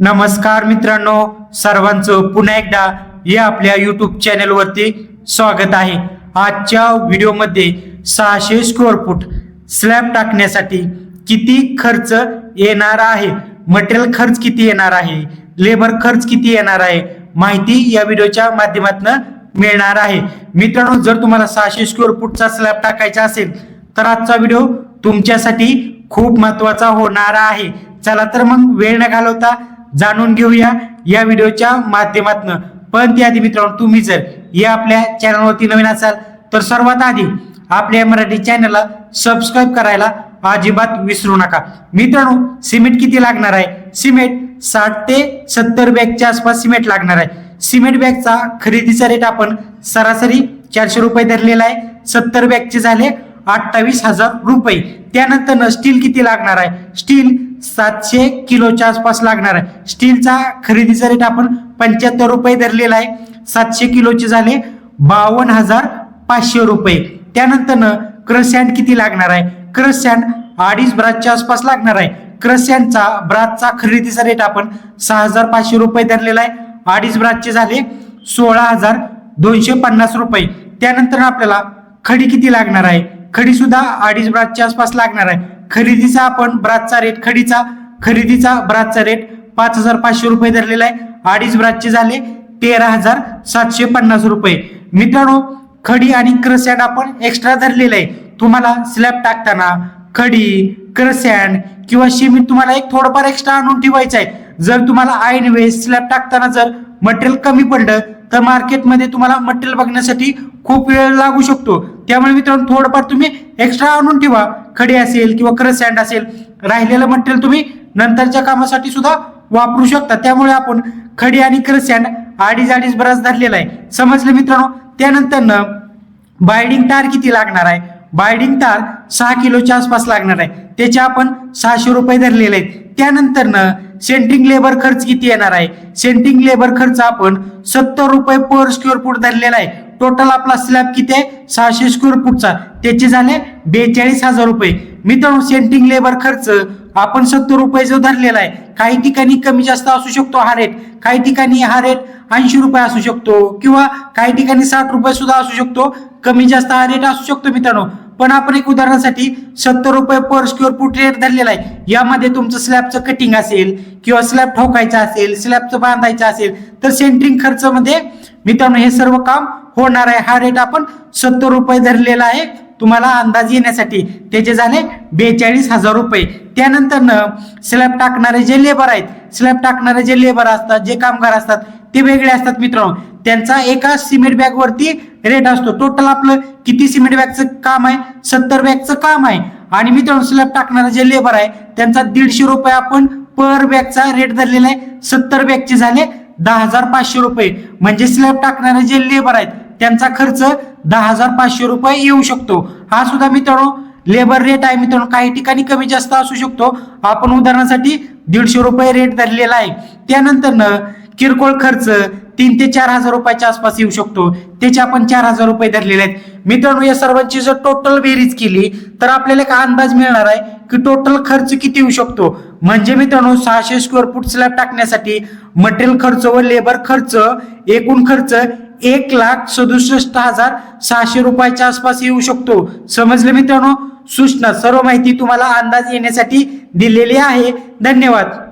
नमस्कार मित्रांनो सर्वांचं पुन्हा एकदा या आपल्या यूट्यूब चॅनलवरती स्वागत आहे. आजच्या व्हिडिओमध्ये सहाशे स्क्वेअर फूट स्लॅब टाकण्यासाठी किती खर्च येणार आहे? मटेरियल खर्च किती येणार आहे? लेबर खर्च किती येणार आहे? माहिती या व्हिडिओच्या माध्यमातून मिळणार आहे. मित्रांनो जर तुम्हाला सहाशे स्क्वेअर फूटचा स्लॅब टाकायचा असेल तर आजचा व्हिडिओ तुमच्यासाठी खूप महत्त्वाचा होणार आहे. चला तर मग वेळ न घालवता जाणून घेऊया या व्हिडिओच्या माध्यमातून. पण त्याआधी मित्रांनो तुम्ही जर या आपल्या चॅनलवरती नवीन असाल तर सर्वात आधी आपल्या मराठी चॅनलला सबस्क्राईब करायला अजिबात विसरू नका. मित्रांनो सिमेंट किती लागणार आहे? सिमेंट साठ ते सत्तर बॅगच्या आसपास सिमेंट लागणार आहे. सिमेंट बॅगचा खरेदीचा रेट आपण सरासरी चारशे रुपये धरलेला आहे. सत्तर बॅगचे झाले अठ्ठावीस हजार रुपये. त्यानंतर स्टील किती लागणार आहे? स्टील सातशे किलोच्या आसपास लागणार आहे. स्टीलचा खरेदीचा रेट आपण पंच्याहत्तर रुपये धरलेला आहे. सातशे किलोचे झाले बावन्न हजार पाचशे रुपये. त्यानंतर क्रसॅन्ड किती लागणार आहे? क्रसॅन्ड अडीच ब्रातच्या आसपास लागणार आहे. क्रस सँडचा ब्रातचा खरेदीचा रेट आपण सहा हजार पाचशे रुपये धरलेला आहे. अडीच ब्रातचे झाले सोळा हजार दोनशे पन्नास रुपये. त्यानंतर आपल्याला खडी किती लागणार आहे? खडी सुद्धा अडीच ब्रातच्या आसपास लागणार आहे. खरेदीचा आपण ब्रासचा रेट खडीचा खरेदीचा ब्रासचा रेट पाच हजार पाचशे रुपये धरलेला आहे. अडीच ब्रासचे झाले तेरा हजार सातशे पन्नास रुपये. मित्रांनो खडी आणि क्रसॅन्ड आपण एक्स्ट्रा धरलेलं आहे. तुम्हाला स्लॅब टाकताना खडी क्रसॅन्ड किंवा सिमेंट तुम्हाला एक थोडंफार एक्स्ट्रा आणून ठेवायचं आहे. जर तुम्हाला आयन वेस्ट स्लॅब टाकताना जर मटेरियल कमी पडलं तर मार्केटमध्ये तुम्हाला मटेरियल बघण्यासाठी खूप वेळ लागू शकतो. त्यामुळे मित्रांनो थोडंफार तुम्ही एक्स्ट्रा आणून ठेवा. खडे असेल किंवा क्रसॅन्ड असेल राहिलेलं मटेरियल तुम्ही नंतरच्या कामासाठी सुद्धा वापरू शकता. त्यामुळे आपण खडी आणि क्रसॅन्ड अडीच अडीच बराच धरलेला आहे. समजलं मित्रांनो? त्यानंतर बायडिंग तार किती लागणार आहे? बायडिंग तार सहा किलोच्या आसपास लागणार आहे. त्याचे आपण सहाशे रुपये धरलेले आहेत. त्यानंतर सेंटिंग सेंट्रिंग लेबर खर्च किती येणार आहे? सेंटिंग लेबर खर्च आपण सत्तर रुपये पर स्क्वेअर फूट धरलेला आहे. टोटल आपला स्लॅब किती आहे? सहाशे स्क्वेअर फूटचा त्याचे झाले बेचाळीस हजार रुपये. मित्रांनो सेंटिंग लेबर खर्च आपण सत्तर रुपये जो धरलेला आहे काही ठिकाणी कमी जास्त असू शकतो हा रेट काही ठिकाणी हा रेट ऐंशी रुपये असू शकतो किंवा काही ठिकाणी साठ रुपये सुद्धा असू शकतो. कमी जास्त हा रेट असू शकतो मित्रांनो. पण आपण एक उदाहरणासाठी सत्तर रुपये पर स्क्वेअर फूट रेट धरलेला आहे. यामध्ये तुमचं स्लॅबचं कटिंग असेल किंवा स्लॅब ठोकायचं असेल स्लॅबचं बांधायचं असेल तर सेंट्रिंग खर्चामध्ये मित्रांनो हे सर्व काम होणार आहे. हा रेट आपण सत्तर रुपये धरलेला आहे. तुम्हाला अंदाज येण्यासाठी त्याचे झाले बेचाळीस हजार रुपये. त्यानंतर स्लॅब टाकणारे जे लेबर आहेत स्लॅब टाकणारे जे लेबर असतात जे कामगार असतात ते वेगळे असतात मित्रांनो. त्यांचा एका सिमेंट बॅग वरती रेट असतो. टोटल आपलं किती सिमेंट बॅगचं काम आहे? सत्तर बॅगचं काम आहे. आणि मित्रांनो स्लॅब टाकणारे जे लेबर आहे त्यांचा दीडशे रुपये आपण पर बॅगचा रेट धरलेला आहे. सत्तर बॅगचे झाले दहा हजार पाचशे रुपये. म्हणजे स्लॅब टाकणारे जे लेबर आहेत त्यांचा खर्च दहा हजार पाचशे रुपये येऊ शकतो. हा सुद्धा मित्रांनो लेबर रेट आहे मित्रांनो काही ठिकाणी कमी जास्त असू शकतो. आपण उदाहरणासाठी दीडशे रुपये रेट धरलेला आहे. त्यानंतर किरकोळ खर्च तीन ते चार हजार रुपयाच्या आसपास येऊ शकतो. त्याचे आपण चार हजार रुपये धरलेले आहेत. मित्रांनो या सर्वांची जर टोटल बेरीज केली तर आपल्याला एक अंदाज मिळणार आहे की टोटल खर्च किती येऊ शकतो. म्हणजे मित्रांनो सहाशे स्क्वेअर फूट स्लॅब टाकण्यासाठी मटेरियल खर्च व लेबर खर्च एकूण खर्च एक लाख सदुसष्ट हजार सहाशे रुपयाच्या आसपास येऊ शकतो. समजले मित्रांनो? सूचना सर्व माहिती तुम्हाला अंदाज येण्यासाठी दिलेली आहे. धन्यवाद.